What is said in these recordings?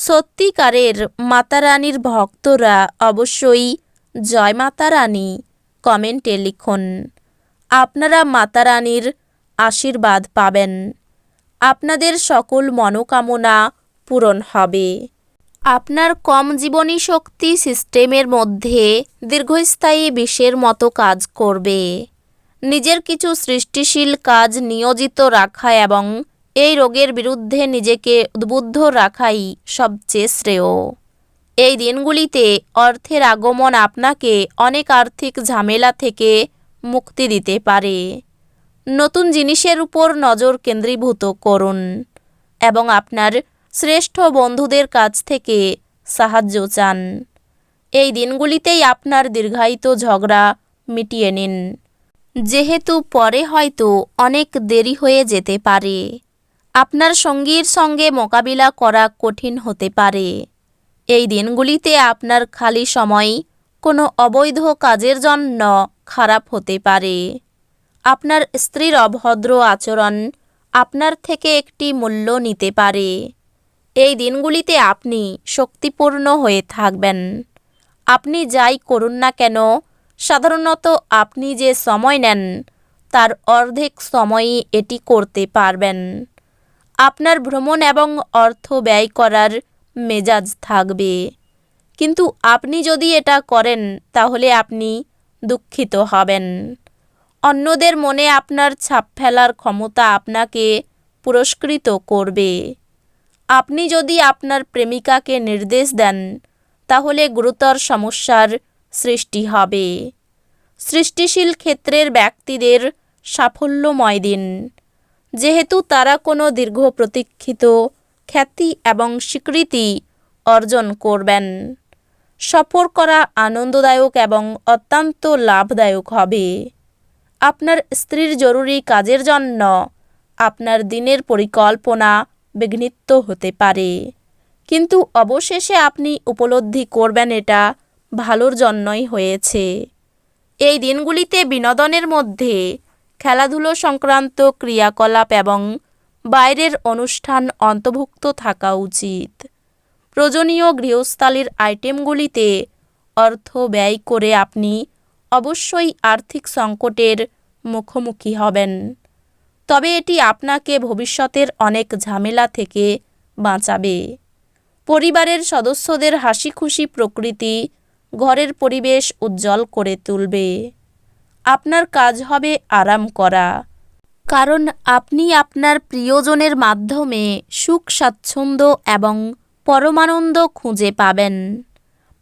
সত্যিকারের মাতারানীর ভক্তরা অবশ্যই জয় মাতারানী কমেন্টে লিখুন। আপনারা মাতারানীর আশীর্বাদ পাবেন। আপনাদের সকল মনোকামনা পূরণ হবে। আপনার কম জীবনী শক্তি সিস্টেমের মধ্যে দীর্ঘস্থায়ী বিষের মতো কাজ করবে। নিজের কিছু সৃষ্টিশীল কাজ নিয়োজিত রাখা এবং এই রোগের বিরুদ্ধে নিজেকে উদ্বুদ্ধ রাখাই সবচেয়ে শ্রেয়। এই দিনগুলিতে অর্থের আগমন আপনাকে অনেক আর্থিক ঝামেলা থেকে মুক্তি দিতে পারে। নতুন জিনিসের উপর নজর কেন্দ্রীভূত করুন এবং আপনার শ্রেষ্ঠ বন্ধুদের কাছ থেকে সাহায্য চান। এই দিনগুলিতেই আপনার দীর্ঘায়িত ঝগড়া মিটিয়ে নিন। যেহেতু পরে হয়তো অনেক দেরি হয়ে যেতে পারে। আপনার সঙ্গীর সঙ্গে মোকাবিলা করা কঠিন হতে পারে। এই দিনগুলিতে আপনার খালি সময় কোনো অবৈধ কাজের জন্য খারাপ হতে পারে। আপনার স্ত্রীর অভদ্র আচরণ আপনার থেকে একটি মূল্য নিতে পারে। এই দিনগুলিতে আপনি শক্তিপূর্ণ হয়ে থাকবেন। আপনি যাই করুন না কেন, সাধারণত আপনি যে সময় নেন, তার অর্ধেক সময়ই এটি করতে পারবেন। আপনার ভ্রমণ এবং অর্থ ব্যয় করার মেজাজ থাকবে। কিন্তু আপনি যদি এটা করেন, তাহলে আপনি দুঃখিত হবেন। অন্যদের মনে আপনার ছাপ ফেলার ক্ষমতা আপনাকে পুরস্কৃত করবে। আপনি যদি আপনার প্রেমিকাকে নির্দেশ দেন, তাহলে গুরুতর সমস্যার সৃষ্টি হবে। সৃষ্টিশীল ক্ষেত্রের ব্যক্তিদের সাফল্যময় দিন। যেহেতু তারা কোনো দীর্ঘ প্রতীক্ষিত খ্যাতি এবং স্বীকৃতি অর্জন করবেন। সফর করা আনন্দদায়ক এবং অত্যন্ত লাভদায়ক হবে। আপনার স্ত্রীর জরুরি কাজের জন্য আপনার দিনের পরিকল্পনা বিঘ্নিত হতে পারে। কিন্তু অবশেষে আপনি উপলব্ধি করবেন এটা ভালোর জন্যই হয়েছে। এই দিনগুলিতে বিনোদনের মধ্যে খেলাধুলো সংক্রান্ত ক্রিয়াকলাপ এবং বাইরের অনুষ্ঠান অন্তর্ভুক্ত থাকা উচিত। প্রয়োজনীয় গৃহস্থালির আইটেমগুলিতে অর্থ ব্যয় করে আপনি অবশ্যই আর্থিক সংকটের মুখোমুখি হবেন। তবে এটি আপনাকে ভবিষ্যতের অনেক ঝামেলা থেকে বাঁচাবে। পরিবারের সদস্যদের হাসি খুশি প্রকৃতি ঘরের পরিবেশ উজ্জ্বল করে তুলবে। আপনার কাজ হবে আরাম করা। কারণ আপনি আপনার প্রিয়জনের মাধ্যমে সুখ, স্বাচ্ছন্দ্য এবং পরমানন্দ খুঁজে পাবেন।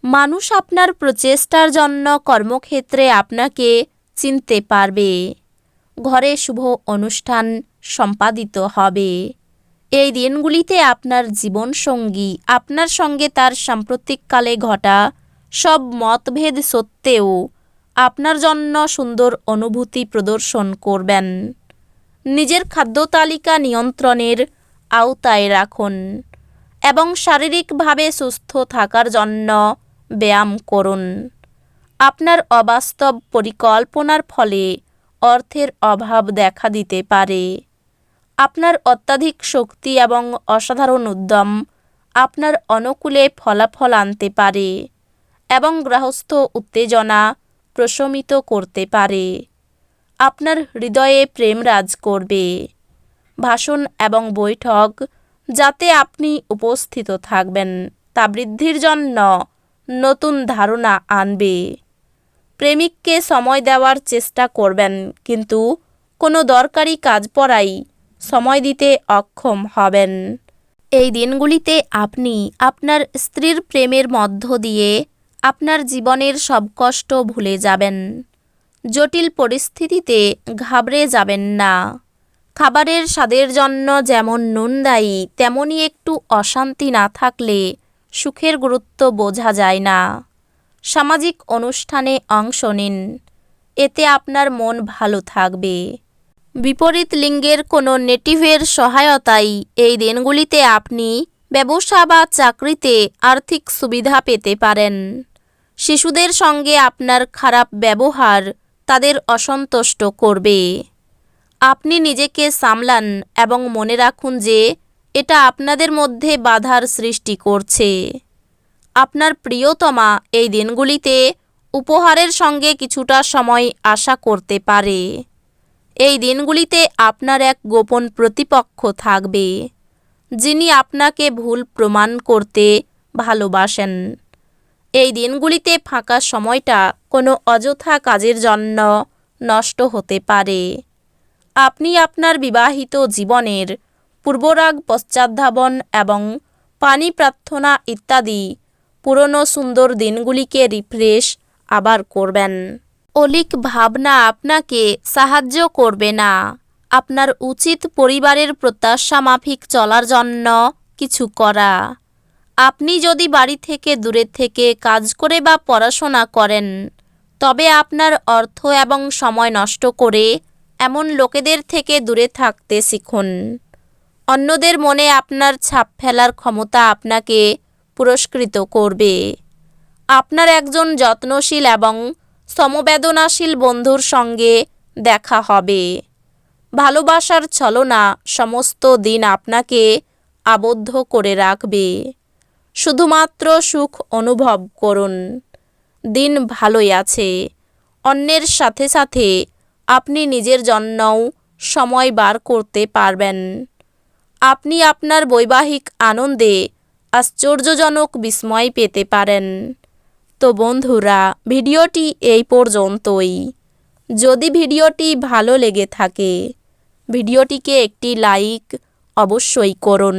মানুষ আপনার প্রচেষ্টার জন্য কর্মক্ষেত্রে আপনাকে চিনতে পারবে। ঘরে শুভ অনুষ্ঠান সম্পাদিত হবে। এই দিনগুলিতে আপনার জীবনসঙ্গী, আপনার সঙ্গে তার সাম্প্রতিককালে ঘটা সব মতভেদ সত্ত্বেও আপনার জন্য সুন্দর অনুভূতি প্রদর্শন করবেন। নিজের খাদ্য তালিকা নিয়ন্ত্রণের আওতায় রাখুন এবং শারীরিকভাবে সুস্থ থাকার জন্য ব্যায়াম করুন। আপনার অবাস্তব পরিকল্পনার ফলে অর্থের অভাব দেখা দিতে পারে। আপনার অত্যাধিক শক্তি এবং অসাধারণ উদ্যম আপনার অনুকূলে ফলাফল আনতে পারে এবং গৃহস্থ উত্তেজনা প্রশমিত করতে পারে। আপনার হৃদয়ে প্রেম রাজ করবে। ভাষণ এবং বৈঠক যাতে আপনি উপস্থিত থাকবেন, তা বৃদ্ধির জন্য নতুন ধারণা আনবে। প্রেমিককে সময় দেওয়ার চেষ্টা করবেন, কিন্তু কোনো দরকারি কাজ পড়াই সময় দিতে অক্ষম হবেন। এই দিনগুলিতে আপনি আপনার স্ত্রীর প্রেমের মধ্য দিয়ে আপনার জীবনের সব কষ্ট ভুলে যাবেন। জটিল পরিস্থিতিতে ঘাবড়ে যাবেন না। খাবারের স্বাদের জন্য যেমন নুন দায়ী তেমনই একটু অশান্তি না থাকলে সুখের গুরুত্ব বোঝা যায় না। সামাজিক অনুষ্ঠানে অংশ নিন, এতে আপনার মন ভালো থাকবে। বিপরীত লিঙ্গের কোনো নেটিভের সহায়তায় এই দিনগুলিতে আপনি ব্যবসা বা চাকরিতে আর্থিক সুবিধা পেতে পারেন। শিশুদের সঙ্গে আপনার খারাপ ব্যবহার তাদের অসন্তুষ্ট করবে। আপনি নিজেকে সামলান এবং মনে রাখুন যে এটা আপনাদের মধ্যে বাধার সৃষ্টি করছে। আপনার প্রিয়তমা এই দিনগুলিতে উপহারের সঙ্গে কিছুটা সময় আশা করতে পারে। এই দিনগুলিতে আপনার এক গোপন প্রতিপক্ষ থাকবে, যিনি আপনাকে ভুল প্রমাণ করতে ভালোবাসেন। এই দিনগুলিতে ফাঁকা সময়টা কোনো অযথা কাজের জন্য নষ্ট হতে পারে। আপনি আপনার বিবাহিত জীবনের পূর্বরাগ, পশ্চাদ্ধাবন এবং পানি প্রার্থনা ইত্যাদি পুরনো সুন্দর দিনগুলিকে রিফ্রেশ আবার করবেন। অলিক ভাবনা আপনাকে সাহায্য করবে না। আপনার উচিত পরিবারের প্রত্যাশা মাফিক চলার জন্য কিছু করা। আপনি যদি বাড়ি থেকে দূরে থেকে কাজ করে বা পড়াশোনা করেন, তবে আপনার অর্থ এবং সময় নষ্ট করে এমন লোকেদের থেকে দূরে থাকতে শিখুন। অন্যদের মনে আপনার ছাপ ফেলার ক্ষমতা আপনাকে পুরস্কৃত করবে। আপনার একজন যত্নশীল এবং সমবেদনাশীল বন্ধুর সঙ্গে দেখা হবে। ভালোবাসার ছলনা সমস্ত দিন আপনাকে আবদ্ধ করে রাখবে। শুধুমাত্র সুখ অনুভব করুন। দিন ভালোই আছে। অন্যের সাথে সাথে আপনি নিজের জন্যও সময় বার করতে পারবেন। আপনি আপনার বৈবাহিক আনন্দে আশ্চর্যজনক বিস্ময় পেতে পারেন। তো বন্ধুরা, ভিডিওটি এই পর্যন্তই। যদি ভিডিওটি ভালো লেগে থাকে, ভিডিওটিকে একটি লাইক অবশ্যই করুন।